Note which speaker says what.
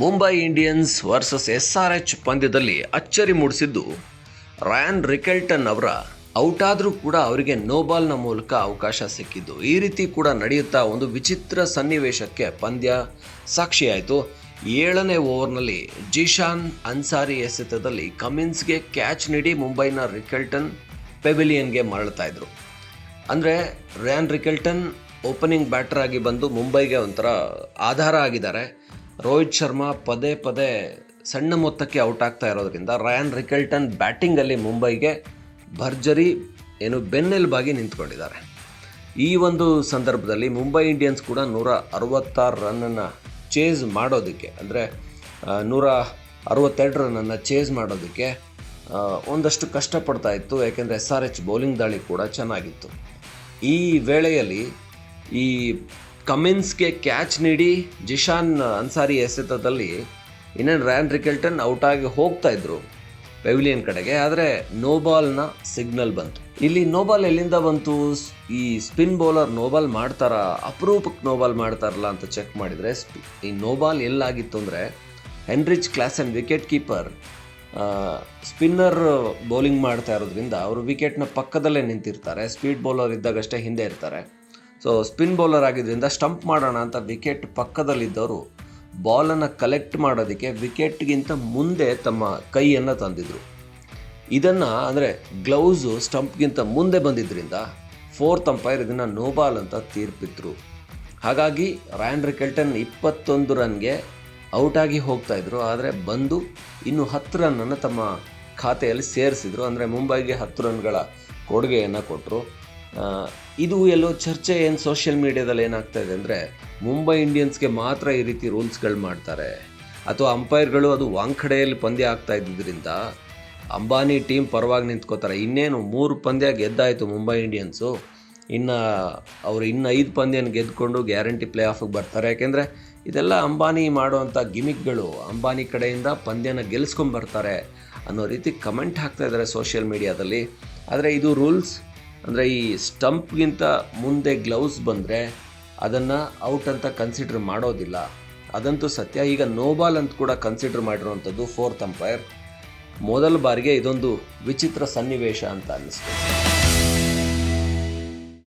Speaker 1: Mumbai Indians versus S R H ಪಂದ್ಯದಲ್ಲಿ ಅಚ್ಚರಿ ಮೂಡಿಸಿದ್ದು, ರಯಾನ್ ರಿಕೆಲ್ಟನ್ ಅವರ ಔಟ್ ಆದರೂ ಕೂಡ ಅವರಿಗೆ ನೋಬಾಲ್ನ ಮೂಲಕ ಅವಕಾಶ ಸಿಕ್ಕಿದ್ದು. ಈ ರೀತಿ ಕೂಡ ನಡೆಯುತ್ತಾ ಒಂದು ವಿಚಿತ್ರ ಸನ್ನಿವೇಶಕ್ಕೆ ಪಂದ್ಯ ಸಾಕ್ಷಿಯಾಯಿತು. ಏಳನೇ ಓವರ್ನಲ್ಲಿ ಜಿಶಾನ್ ಅನ್ಸಾರಿ ಎಸೆತದಲ್ಲಿ ಕಮಿನ್ಸ್ಗೆ ಕ್ಯಾಚ್ ನೀಡಿ ಮುಂಬೈನ ರಿಕೆಲ್ಟನ್ ಪೆವಿಲಿಯನ್ಗೆ ಮರಳ್ತಾ ಇದ್ರು. ಅಂದರೆ ರ್ಯಾನ್ ರಿಕೆಲ್ಟನ್ ಓಪನಿಂಗ್ ಬ್ಯಾಟರ್ ಆಗಿ ಬಂದು ಮುಂಬೈಗೆ ಒಂಥರ ಆಧಾರ ಆಗಿದ್ದಾರೆ. ರೋಹಿತ್ ಶರ್ಮಾ ಪದೇ ಪದೇ ಸಣ್ಣ ಮೊತ್ತಕ್ಕೆ ಔಟ್ ಆಗ್ತಾ ಇರೋದ್ರಿಂದ ರಯಾನ್ ರಿಕೆಲ್ಟನ್ ಬ್ಯಾಟಿಂಗಲ್ಲಿ ಮುಂಬೈಗೆ ಭರ್ಜರಿ, ಏನು ಬೆನ್ನೆಲುಬಾಗಿ ನಿಂತ್ಕೊಂಡಿದ್ದಾರೆ. ಈ ಒಂದು ಸಂದರ್ಭದಲ್ಲಿ ಮುಂಬೈ ಇಂಡಿಯನ್ಸ್ ಕೂಡ ನೂರ ಅರವತ್ತಾರು ರನ್ನನ್ನು ಚೇಸ್ ಮಾಡೋದಕ್ಕೆ, ಅಂದರೆ ನೂರ ಅರವತ್ತೆರಡು ರನ್ನನ್ನು ಚೇಸ್ ಮಾಡೋದಕ್ಕೆ ಒಂದಷ್ಟು ಕಷ್ಟಪಡ್ತಾ ಇತ್ತು, ಯಾಕೆಂದರೆ ಎಸ್ ಆರ್ ಎಚ್ ಬೌಲಿಂಗ್ ದಾಳಿ ಕೂಡ ಚೆನ್ನಾಗಿತ್ತು. ಈ ವೇಳೆಯಲ್ಲಿ ಈ ಕಮಿನ್ಸ್ಗೆ ಕ್ಯಾಚ್ ನೀಡಿ ಜಿಶಾನ್ ಅನ್ಸಾರಿ ಎಸೆತದಲ್ಲಿ ಇನ್ನೇನು ರ್ಯಾನ್ ರಿಕೆಲ್ಟನ್ ಔಟ್ ಆಗಿ ಹೋಗ್ತಾ ಇದ್ರು ಪೆವಿಲಿಯನ್ ಕಡೆಗೆ, ಆದರೆ ನೋಬಾಲ್ನ ಸಿಗ್ನಲ್ ಬಂತು. ಇಲ್ಲಿ ನೋಬಾಲ್ ಎಲ್ಲಿಂದ ಬಂತು? ಈ ಸ್ಪಿನ್ ಬೌಲರ್ ನೋಬಾಲ್ ಮಾಡ್ತಾರ? ಅಪರೂಪಕ್ಕೆ ನೋಬಾಲ್ ಮಾಡ್ತಾರಲ್ಲ ಅಂತ ಚೆಕ್ ಮಾಡಿದರೆ ಈ ನೋಬಾಲ್ ಎಲ್ಲಾಗಿತ್ತು ಅಂದರೆ Heinrich and wicket keeper spinner bowling ಮಾಡ್ತಾ ಇರೋದ್ರಿಂದ ಅವರು ವಿಕೆಟ್ನ ಪಕ್ಕದಲ್ಲೇ ನಿಂತಿರ್ತಾರೆ, ಸ್ಪೀಡ್ ಬೌಲರ್ ಇದ್ದಾಗಷ್ಟೇ ಹಿಂದೆ ಇರ್ತಾರೆ. ಸೊ ಸ್ಪಿನ್ ಬೌಲರ್ ಆಗಿದ್ದರಿಂದ ಸ್ಟಂಪ್ ಮಾಡೋಣ ಅಂತ ವಿಕೆಟ್ ಪಕ್ಕದಲ್ಲಿದ್ದವರು ಬಾಲನ್ನು ಕಲೆಕ್ಟ್ ಮಾಡೋದಕ್ಕೆ ವಿಕೆಟ್ಗಿಂತ ಮುಂದೆ ತಮ್ಮ ಕೈಯನ್ನು ತಂದಿದ್ರು. ಇದನ್ನು ಅಂದರೆ ಗ್ಲೌಸು ಸ್ಟಂಪ್ಗಿಂತ ಮುಂದೆ ಬಂದಿದ್ದರಿಂದ ಫೋರ್ತ್ ಅಂಪೈರ್ ಇದನ್ನು ನೋಬಾಲ್ ಅಂತ ತೀರ್ಪಿದ್ರು. ಹಾಗಾಗಿ ರಾಯನ್ ರಿಕೆಲ್ಟನ್ ಇಪ್ಪತ್ತೊಂದು ರನ್ಗೆ ಔಟ್ ಆಗಿ ಹೋಗ್ತಾ ಇದ್ರು. ಆದರೆ ಬಂದು ಇನ್ನು ಹತ್ತು ರನ್ನನ್ನು ತಮ್ಮ ಖಾತೆಯಲ್ಲಿ ಸೇರಿಸಿದ್ರು. ಅಂದರೆ ಮುಂಬೈಗೆ ಹತ್ತು ರನ್ಗಳ ಕೊಡುಗೆಯನ್ನು ಕೊಟ್ಟರು ಇದು ಎಲ್ಲೋ ಚರ್ಚೆ ಏನು ಸೋಷಿಯಲ್ ಮೀಡಿಯಾದಲ್ಲಿ ಏನಾಗ್ತಾ ಇದೆ ಅಂದರೆ, ಮುಂಬೈ ಇಂಡಿಯನ್ಸ್ಗೆ ಮಾತ್ರ ಈ ರೀತಿ ರೂಲ್ಸ್ಗಳು ಮಾಡ್ತಾರೆ. ಅಥವಾ ಅಂಪೈರ್ಗಳು ಅದು ವಾಂಖಡೆಯಲ್ಲಿ ಪಂದ್ಯ ಆಗ್ತಾ ಇದ್ದಿದ್ದರಿಂದ ಅಂಬಾನಿ ಟೀಮ್ ಪರವಾಗಿ ನಿಂತ್ಕೋತಾರೆ. ಇನ್ನೇನು, ಮೂರು ಪಂದ್ಯ ಗೆದ್ದಾಯಿತು ಮುಂಬೈ ಇಂಡಿಯನ್ಸು ಇನ್ನು ಅವರು ಇನ್ನು ಐದು ಪಂದ್ಯನ ಗೆದ್ದುಕೊಂಡು ಗ್ಯಾರಂಟಿ ಪ್ಲೇ ಆಫಿಗೆ ಬರ್ತಾರೆ. ಯಾಕೆಂದರೆ, ಇದೆಲ್ಲ ಅಂಬಾನಿ ಮಾಡುವಂಥ ಗಿಮಿಕ್ಗಳು ಅಂಬಾನಿ ಕಡೆಯಿಂದ ಪಂದ್ಯನ ಗೆಲ್ಲಿಸ್ಕೊಂಡ್ಬರ್ತಾರೆ ಅನ್ನೋ ರೀತಿ ಕಮೆಂಟ್ ಹಾಕ್ತಾ ಇದ್ದಾರೆ ಸೋಷಿಯಲ್ ಮೀಡಿಯಾದಲ್ಲಿ ಆದರೆ ಇದು ರೂಲ್ಸ್ ಅಂದರೆ ಈ ಸ್ಟಂಪ್ಗಿಂತ ಮುಂದೆ ಗ್ಲೌಸ್ ಬಂದರೆ ಅದನ್ನು ಔಟ್ ಅಂತ ಕನ್ಸಿಡರ್ ಮಾಡೋದಿಲ್ಲ. ಅದಂತೂ ಸತ್ಯ. ಈಗ ನೋಬಾಲ್ ಅಂತ ಕೂಡ ಕನ್ಸಿಡರ್ ಮಾಡಿರುವಂಥದ್ದು ಫೋರ್ತ್ ಅಂಪೈರ್ ಮೊದಲ ಬಾರಿಗೆ ಇದೊಂದು ವಿಚಿತ್ರ ಸನ್ನಿವೇಶ ಅಂತ ಅನ್ನಿಸ್ತು.